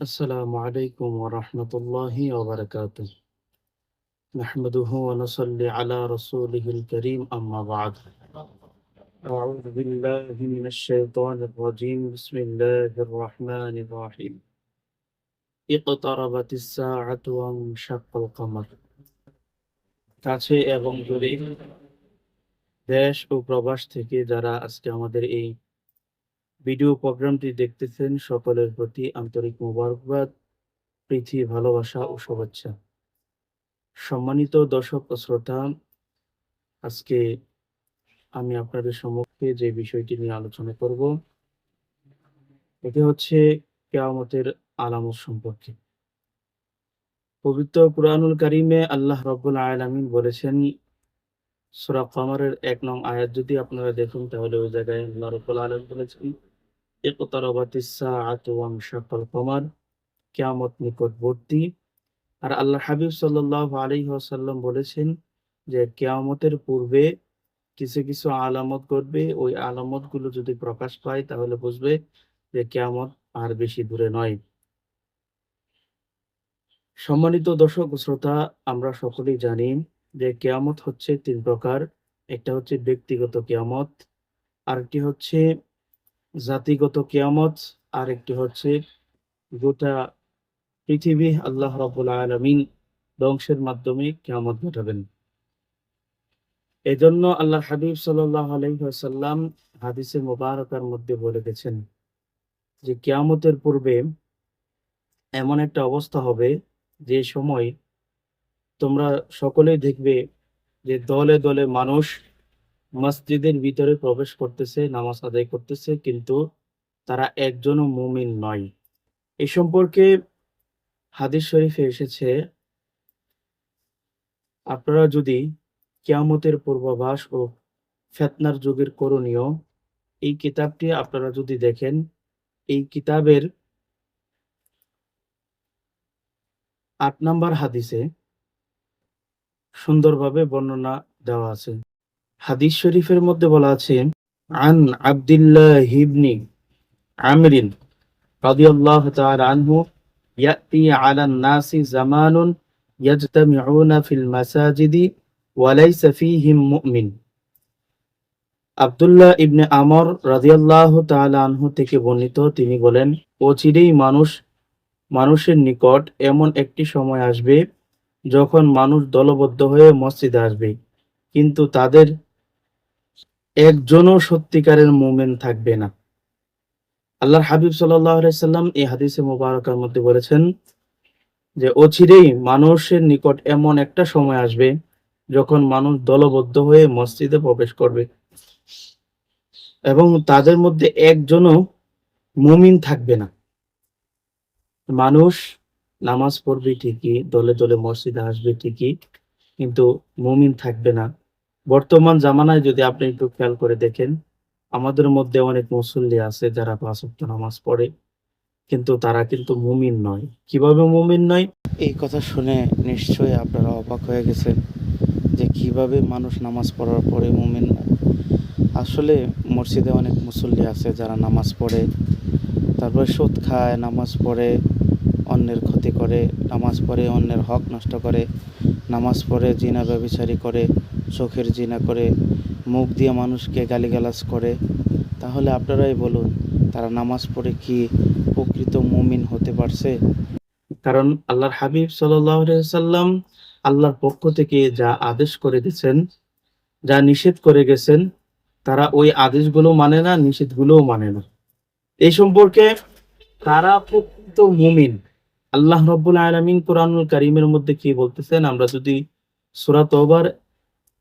السلام عليكم ورحمة الله وبركاته نحمده ونصلي على رسوله الكريم أما بعد أعوذ بالله من الشيطان الرجيم بسم الله الرحمن الرحيم اقتربت الساعة وانشق القمر কাছে এবং দূরে দেশ ও প্রবাস থেকে যারা আজকে আমাদের এই ভিডিও প্রোগ্রামটি দেখতেছেন সকলের প্রতি আন্তরিক মোবারকবাদ, প্রীতি, ভালোবাসা ও শুভেচ্ছা। সম্মানিত দর্শক ও শ্রোতা, আজকে আমি আপনাদের সম্মুখে যে বিষয়টি নিয়ে আলোচনা করব, এটি হচ্ছে কেয়ামতের আলামত সম্পর্কে। পবিত্র কুরআনুল কারিমে আল্লাহ রব্বুল আলামিন বলেছেন, সূরা কমরের এক নং আয়াত যদি আপনারা দেখুন, তাহলে ওই জায়গায় আল্লাহ রব্বুল আলম বলেছেন কমার কিয়ামত নিকটবর্তী আর আল্লাহ হাবিব সাল্লাল্লাহু আলাইহি ওয়াসাল্লাম বলেছেন যে কিয়ামতের পূর্বে কিছু কিছু আলামত ঘটবে। ওই আলামতগুলো যদি প্রকাশ পায়, তাহলে বুঝবে যে কেয়ামত আর বেশি দূরে নয়। সম্মানিত দর্শক, শ্রোতা, আমরা সকলেই জানি যে কেয়ামত হচ্ছে তিন প্রকার। একটা হচ্ছে ব্যক্তিগত কেয়ামত, আরেকটি হচ্ছে জাতিগত কেয়ামত আর একটি হচ্ছে গোটা পৃথিবী আল্লাহ রাব্বুল আলামিন ধ্বংসের মাধ্যমে কেয়ামত ঘটাবেন। এজন্য আল্লাহ হাবিব ওয়াসাল্লাম হাদিসে মুবারকার মধ্যে বলে গেছেন যে কেয়ামতের পূর্বে এমন একটা অবস্থা হবে যে সময় তোমরা সকলেই দেখবে যে দলে দলে মানুষ মসজিদের ভিতরে প্রবেশ করতেছে, নামাজ আদায় করতেছে, কিন্তু তারা একজনও মুমিন নয়। এই সম্পর্কে হাদিস শরীফে এসেছে, আপনারা যদি কিয়ামতের পূর্বাভাস ও ফেতনার যুগের করণীয় এই কিতাবটি আপনারা যদি দেখেন, এই কিতাবের আট নাম্বার হাদিসে সুন্দরভাবে বর্ণনা দেওয়া আছে। হাদিস শরীফের মধ্যে বলা আছে, আন আব্দুল্লাহ হিবনি আমরিন রাদিয়াল্লাহু তাআলা আনহু, ইয়াতি আলা নাসি জামানুন ইয়াজতামিউনা ফিল মাসাজিদি ওয়া লাইসা ফীহিম মুমিন। আব্দুল্লাহ ইবনে আমর রাদিয়াল্লাহু তাআলা আনহু থেকে বর্ণিত, তিনি বলেন, অচিরেই মানুষ, মানুষের নিকট এমন একটি সময় আসবে যখন মানুষ দলবদ্ধ হয়ে মসজিদে আসবে। কিন্তু তাদের একজনও সত্যিকারের মুমিন থাকবে না। আল্লাহর হাবিব সাল্লাম এই হাদিসে মুবারকার মধ্যে বলেছেন যে অচিরেই মানুষের নিকট এমন একটা সময় আসবে যখন মানুষ দলবদ্ধ হয়ে মসজিদে প্রবেশ করবে এবং তাদের মধ্যে একজনও মুমিন থাকবে না। মানুষ নামাজ পড়বে ঠিকই, দলে দলে মসজিদে আসবে ঠিকই, কিন্তু মুমিন থাকবে না। বর্তমান জামানায় যদি আপনি একটু খেয়াল করে দেখেন, আমাদের মধ্যে অনেক মুসল্লি আছে যারা পাঁচ নামাজ পড়ে, কিন্তু তারা কিন্তু মুমিন নয় কীভাবে মুমিন নয় এই কথা শুনে নিশ্চয়ই আপনারা অবাক হয়ে গেছেন যে কীভাবে মানুষ নামাজ পড়ার পরে মুমিন নয়। আসলে মসজিদে অনেক মুসল্লি আছে যারা নামাজ পড়ে, তারপরে সুদ খায়, নামাজ পড়ে, অন্যের ক্ষতি করে, নামাজ পড়ে, অন্যের হক নষ্ট করে, নামাজ পড়ে, জিনা ব্যবিচারি করে চোখের জিনা করে, মুখ দিয়ে মানুষকে গালিগালাজ করে, তাহলে আপনারাই বলুন, তারা নামাজ পড়ে কি প্রকৃত মুমিন হতে পারছে? কারণ আল্লাহর হাবিব সাল্লাম আল্লাহর পক্ষ থেকে যা আদেশ করে দিয়েছেন, যা নিষেধ করে গেছেন, তারা ওই আদেশগুলো মানে না, নিষেধগুলোও মানে না। এই সম্পর্কে তারা প্রকৃত মুমিন? আল্লাহ রব্বুল আলমিন কোরআনুল কারিমের মধ্যে কি বলতেছেন? আমরা যদি সূরা তওবার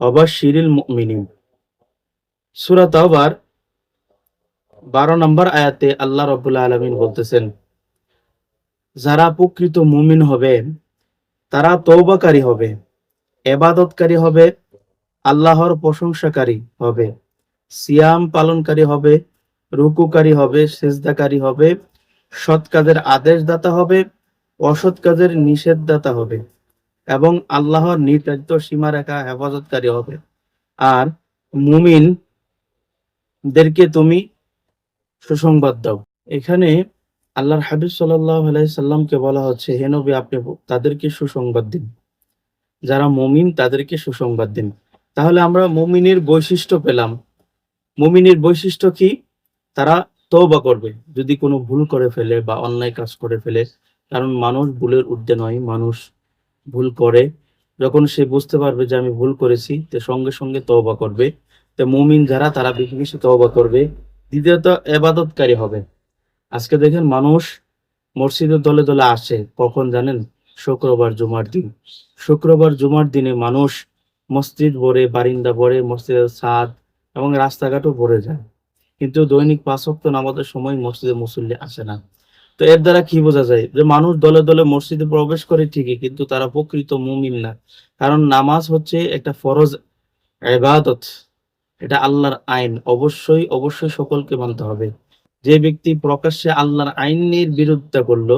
অবা শিরিল মিনিম সুরা বারো নম্বর আয়াতে আল্লাহ রবুল্লা আলমিন বলতেছেন, যারা প্রকৃত মুমিন হবে, তারা তৌবাকারী হবে এবাদতকারী হবে, আল্লাহর প্রশংসাকারী হবে, সিয়াম পালনকারী হবে, রুকুকারী হবে, সেজদাকারী হবে, সৎ কাজের আদেশদাতা হবে, অসৎ কাজের নিষেধদাতা হবে। এবং আল্লাহর নির্ধারিত সীমারেখা হেফাজতকারী হবে। আর মুমিন দেরকে তুমি সুসংবাদ দাও। এখানে আল্লাহর হাবিব সাল্লাহ সাল্লামকে বলা হচ্ছে, হে নবী, আপনি তাদেরকে সুসংবাদ দিন। যারা মমিন, তাদেরকে সুসংবাদ দিন। তাহলে আমরা মুমিনের বৈশিষ্ট্য পেলাম। মুমিনের বৈশিষ্ট্য কি? তারা তওবা করবে। যদি কোনো ভুল করে ফেলে বা অন্যায় কাজ করে ফেলে, কারণ মানুষ ভুলের ঊর্ধ্বে নয়, মানুষ ভুল করে। যখন সে বুঝতে পারবে যে আমি ভুল করেছি, তো সঙ্গে সঙ্গে তওবা করবে। তো মুমিন যারা, তারা বেশি বেশি তওবা করবে। দ্বিতীয়ত, এবাদতকারী হবে। আজকে দেখেন মানুষ মসজিদের দলে দলে আসে। কখন জানেন? শুক্রবার, জুমার দিন। শুক্রবার, জুমার দিনে মানুষ মসজিদ ভরে, বারিন্দা ভরে, মসজিদের ছাদ এবং রাস্তাঘাটও ভরে যায়। কিন্তু দৈনিক পাঁচ নামাজের সময় মসজিদে মুসল্লি আসে না। তো এর দ্বারা কি বোঝা যায়? যে মানুষ দলে দলে মসজিদে প্রবেশ করে ঠিকই, কিন্তু তারা প্রকৃত মুমিন না। কারণ নামাজ হচ্ছে একটা ফরজ ইবাদত। এটা আল্লাহর আইন। অবশ্যই অবশ্যই সকলকে মানতে হবে। যে ব্যক্তি প্রকাশ্যে আল্লাহর আইনের বিরোধিতা করল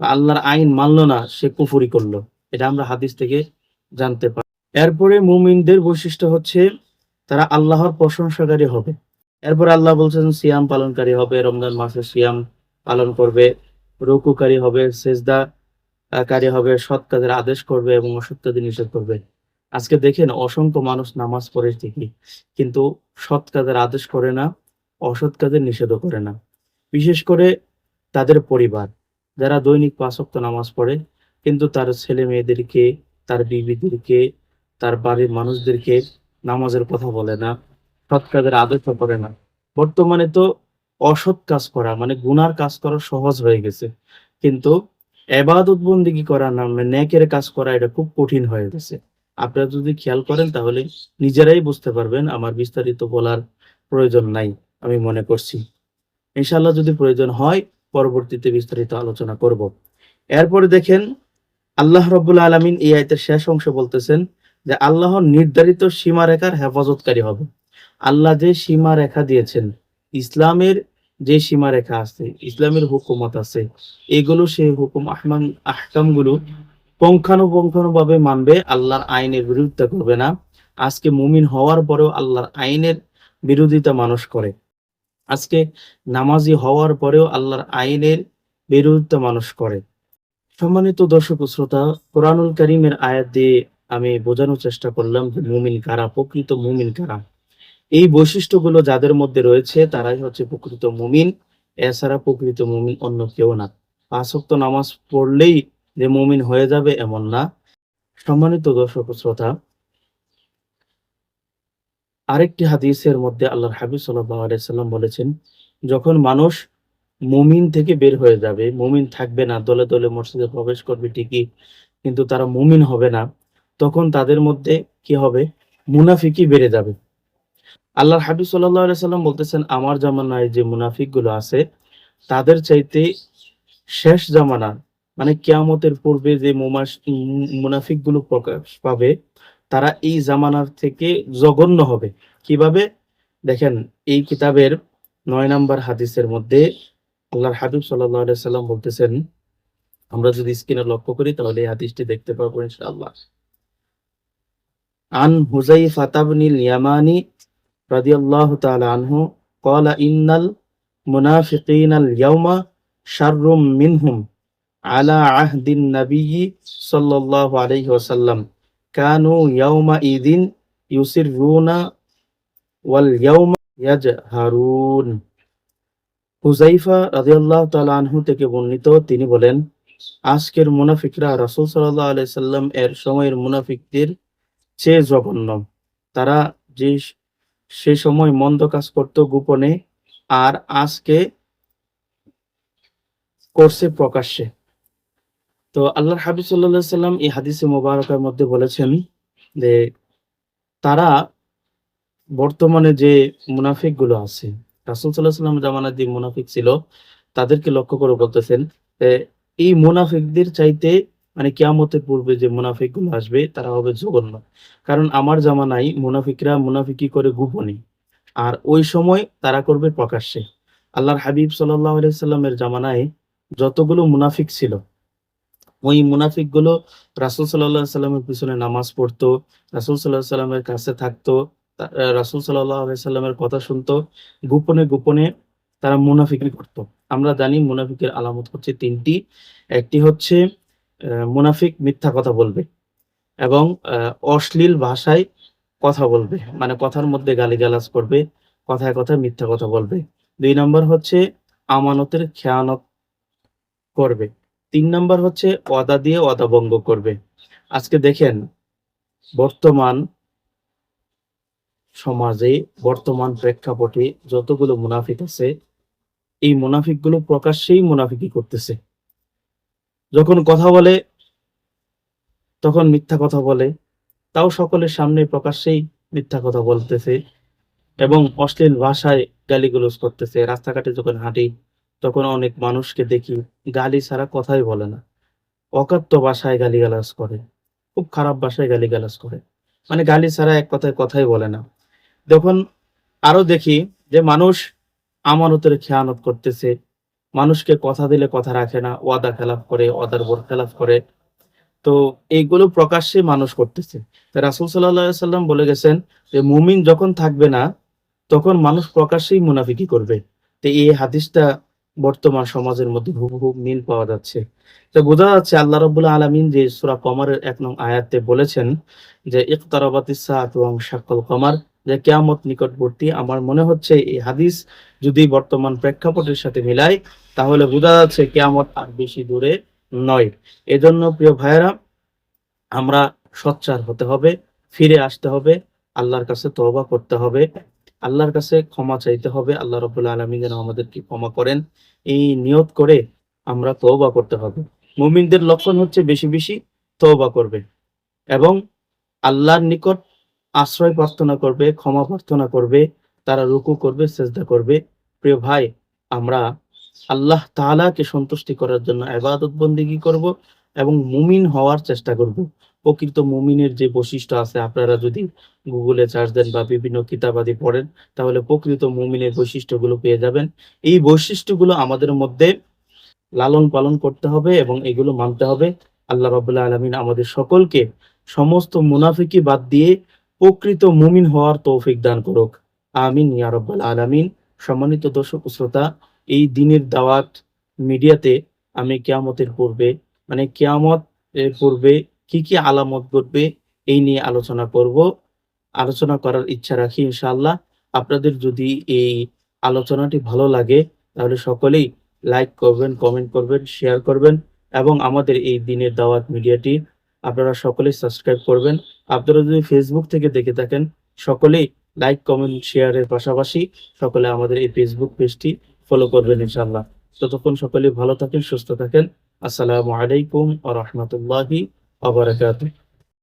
আল্লাহর আইন মানলো না, সে কুফুরি করল। এটা আমরা হাদিস থেকে জানতে পারি। এরপরে মুমিনদের বৈশিষ্ট্য হচ্ছে তারা আল্লাহর প্রশংসাকারী হবে। এরপর আল্লাহ বলছেন, সিয়াম পালনকারী হবে, রমজান মাসে সিয়াম পালন করবে, রুকুকারী হবে সেজদা কারী হবে, সৎ কাজের আদেশ করবে এবং কাজের নিষেধ করবে। আজকে দেখেন, অসংখ্য মানুষ নামাজ পড়ে ঠিকই, কিন্তু সৎ কাজের আদেশ করে না, অসৎ কাজের নিষেধও করে না। বিশেষ করে তাদের পরিবার, যারা দৈনিক পাঁচ ওয়াক্ত নামাজ পড়ে, কিন্তু তার ছেলে মেয়েদেরকে, তার বিবিদেরকে, তার বাড়ির মানুষদেরকে নামাজের কথা বলে না, সৎ কাজের আদেশও করে না। বর্তমানে তো অসৎ কাজ করা মানে গুনার কাজ করা সহজ হয়ে গেছে। কিন্তু এবাদত বন্দিগি করা না মানে নেকের কাজ করা, এটা খুব কঠিন হয়ে গেছে। আপনারা যদি খেয়াল করেন, তাহলে নিজেরাই বুঝতে পারবেন, আমার বিস্তারিত বলার প্রয়োজন নাই, আমি মনে করছি। ইনশাল্লাহ যদি প্রয়োজন হয়, পরবর্তীতে বিস্তারিত আলোচনা করব। এরপরে দেখেন, আল্লাহ রব্বুল আলমিন এই আয়তের শেষ অংশ বলতেছেন যে আল্লাহর নির্ধারিত সীমারেখার হেফাজতকারী হবে। আল্লাহ যে সীমারেখা দিয়েছেন, ইসলামের যে সীমারেখা আছে, ইসলামের হুকুমত আছে, এগুলো সেই হুকুম আহমান আহকামগুলো পুঙ্খানুপুঙ্খানুভাবে মানবে, আল্লাহর আইনের বিরোধিতা করবে না। আজকে মুমিন হওয়ার পরেও আল্লাহর আইনের বিরোধিতা মানুষ করে। আজকে নামাজি হওয়ার পরেও আল্লাহর আইনের বিরোধিতা মানুষ করে। সম্মানিত দর্শক শ্রোতা, কোরআনুল করিমের আয়াত দিয়ে আমি বোঝানোর চেষ্টা করলাম যে মুমিন কারা, প্রকৃত মুমিন কারা? এই বৈশিষ্ট্যগুলো যাদের মধ্যে রয়েছে, তারাই হচ্ছে প্রকৃত মুমিন। এছাড়া প্রকৃত মুমিন অন্য কেউ না। পাঁচ ওয়াক্ত নামাজ পড়লেই যে মুমিন হয়ে যাবে এমন না। সম্মানিত দর্শক শ্রোতা, আরেকটি হাদিসের মধ্যে আল্লাহর হাবিব সাল্লাম বলেছেন, যখন মানুষ মুমিন থেকে বের হয়ে যাবে, মুমিন থাকবে না, দলে দলে মসজিদে প্রবেশ করবে ঠিকই, কিন্তু তারা মুমিন হবে না, তখন তাদের মধ্যে কি হবে? মুনাফিকি বেড়ে যাবে। আল্লাহর হাবিব আলাইহি সাল্লাম বলতেছেন, আমার জামানায় যে মুনাফিকগুলো আছে, তাদের চাইতে শেষ জামানা মানে কিয়ামতের পূর্বে যে মুনাফিকগুলো প্রকাশ পাবে, তারা এই জামানার থেকে জঘন্য হবে। কীভাবে? দেখেন, এই কিতাবের নয় নাম্বার হাদিসের মধ্যে আল্লাহর হাবিব আলাইহি সাল্লাম বলতেছেন, আমরা যদি স্ক্রিনে লক্ষ্য করি, তাহলে এই হাদিসটি দেখতে পাবো ইনশাআল্লাহ। আন হুজাই তাবনিল ইয়ামানি রাদিয়াল্লাহু তাআলা আনহু ক্বালা, ইন্নাল মুনাফিকিনা ইদিন ইউসিরুনা ওয়াল হুজাইফা রাদিয়াল্লাহু তাআলা আনহু থেকে বর্ণিত, তিনি বলেন, আজকের মুনাফিকরা রাসূল সাল্লাল্লাহু আলাইহি সাল্লাম এর সময়ের মুনাফিকদের চেয়ে জঘন্য। তারা যে সে সময় মন্দ কাজ করত গোপনে, আর আজকে করছে প্রকাশ্যে। তো আল্লাহর হাবিব আলাইহি সাল্লাম এই হাদিসে মোবারকের মধ্যে বলেছেন যে, তারা বর্তমানে যে মুনাফিকগুলো আছে, রাসুল সাল্লাহ সাল্লাম জামানার যে মুনাফিক ছিল, তাদেরকে লক্ষ্য করে বলতেছেন এই মুনাফিকদের চাইতে মানে কিয়ামতের পূর্বে যে মুনাফিকগুলো আসবে, তারা হবে জঘন্য। কারণ আমার জামানায় মুনাফিকরা মুনাফিকি করে গোপনে আর ওই সময় তারা করবে প্রকাশ্যে। আল্লাহর হাবিব সাল্লাহ সাল্লামের জামানায় যতগুলো মুনাফিক ছিল, ওই মুনাফিকগুলো রাসুল সাল্লাহ সাল্লামের পিছনে নামাজ পড়তো, রাসুল সাল্লাহ সাল্লামের কাছে থাকতো রাসূল আলাইহি সাল্লামের কথা শুনতো, গোপনে গোপনে তারা মুনাফিকি করত। আমরা জানি মুনাফিকের আলামত হচ্ছে তিনটি। একটি হচ্ছে মুনাফিক মিথ্যা কথা বলবে এবং অশ্লীল ভাষায় কথা বলবে। মানে কথার মধ্যে গালিগালাজ করবে, কথায় কথায় মিথ্যা কথা বলবে। দুই নম্বর হচ্ছে আমানতের খেয়ানত করবে। তিন নম্বর হচ্ছে ওয়াদা দিয়ে ওয়াদা ভঙ্গ করবে। আজকে দেখেন, বর্তমান সমাজে, বর্তমান প্রেক্ষাপটে যতগুলো মুনাফিক আছে, এই মুনাফিকগুলো প্রকাশ্যেই মুনাফিকি করতেছে। যখন কথা বলে, তখন মিথ্যা কথা বলে। তাও সকলের সামনে প্রকাশ্যেই মিথ্যা কথা বলতেছে এবং অশ্লীল ভাষায় গালিগুলোজ করতেছে। রাস্তাঘাটে যখন হাঁটি, তখন অনেক মানুষকে দেখি গালি ছাড়া কথাই বলে না। অকাত্য ভাষায় গালিগালাজ করে, খুব খারাপ ভাষায় গালিগালাজ করে। মানে গালি ছাড়া এক কথায় কথাই বলে না। যখন আরও দেখি যে মানুষ আমানতের খেয়ানত করতেছে মানুষকে কথা দিলে কথা রাখে না, ওয়াদা খেলাফ করে, ওয়াদার বোর খেলাফ করে। তো এইগুলো প্রকাশ্যে মানুষ করতেছে। রাসুল সাল্লাম বলে গেছেন যে, মুমিন যখন থাকবে না, তখন মানুষ প্রকাশ্যেই মুনাফিকি করবে। তো এই হাদিসটা বর্তমান সমাজের মধ্যে হুবহু মিল পাওয়া যাচ্ছে। তো বোঝা যাচ্ছে আল্লাহ রবুল্লা আলমিন যে সুরা কমারের এক নং আয়াতে বলেছেন যে, ইকতারাবাতিস ওয়া শাক্কাল কমার। যে কেয়ামত নিকটবর্তী। আমার মনে হচ্ছে এই হাদিস যদি বর্তমান প্রেক্ষাপটের সাথে মিলাই, তাহলে বোঝা যাচ্ছে কেয়ামত আর বেশি দূরে নয়। এজন্য প্রিয় ভাইয়েরা, আমরা সচ্চার হতে হবে, ফিরে আসতে হবে, আল্লাহর কাছে তওবা করতে হবে, আল্লাহর কাছে ক্ষমা চাইতে হবে, আল্লাহ রবুল্লা আলমী যেন আমাদেরকে ক্ষমা করেন। এই নিয়ত করে আমরা তওবা করতে হবে। মুমিনদের লক্ষণ হচ্ছে বেশি বেশি তওবা করবে এবং আল্লাহর নিকট আশ্রয় প্রার্থনা করবে, ক্ষমা প্রার্থনা করবে, তারা রুকু করবে, সেজদা করবে। প্রিয় ভাই, আমরা আল্লাহ তাআলাকে সন্তুষ্টি করার জন্য ইবাদত বন্দিগি করব এবং মুমিন হওয়ার চেষ্টা করব। প্রকৃত মুমিনের যে বৈশিষ্ট্য আছে, আপনারা যদি গুগলে সার্চ দেন বা বিভিন্ন কিতাবাদি পড়েন, তাহলে প্রকৃত মুমিনের বৈশিষ্ট্যগুলো পেয়ে যাবেন। এই বৈশিষ্ট্যগুলো আমাদের মধ্যে লালন পালন করতে হবে এবং এগুলো মানতে হবে। আল্লাহ রাবুল্লাহ আলমিন আমাদের সকলকে সমস্ত মুনাফিকি বাদ দিয়ে প্রকৃত মুমিন হওয়ার তৌফিক দান করুক। আমিন, ইয়া রব্বাল আলামিন। সম্মানিত দর্শক শ্রোতা, এই দিনের দাওয়াত মিডিয়াতে আমি কেয়ামতের পূর্বে মানে কেয়ামত এর পূর্বে কি কি আলামত ঘটবে এই নিয়ে আলোচনা করব। আলোচনা করার ইচ্ছা রাখি ইনশাআল্লাহ। আপনাদের যদি এই আলোচনাটি ভালো লাগে, তাহলে সকলেই লাইক করবেন কমেন্ট করবেন শেয়ার করবেন এবং আমাদের এই দিনের দাওয়াত মিডিয়াটি আপনারা সকলেই সাবস্ক্রাইব করবেন। আপনারা যদি ফেসবুক থেকে দেখে থাকেন, সকলেই লাইক কমেন্ট শেয়ারের পাশাপাশি সকলে আমাদের এই ফেসবুক পেজটি ফলো করবেন ইনশাল্লাহ ততক্ষণ সকলে ভালো থাকেন, সুস্থ থাকেন। আসসালামু আলাইকুম আ রহমতুল্লাহি আবরাকাতুহ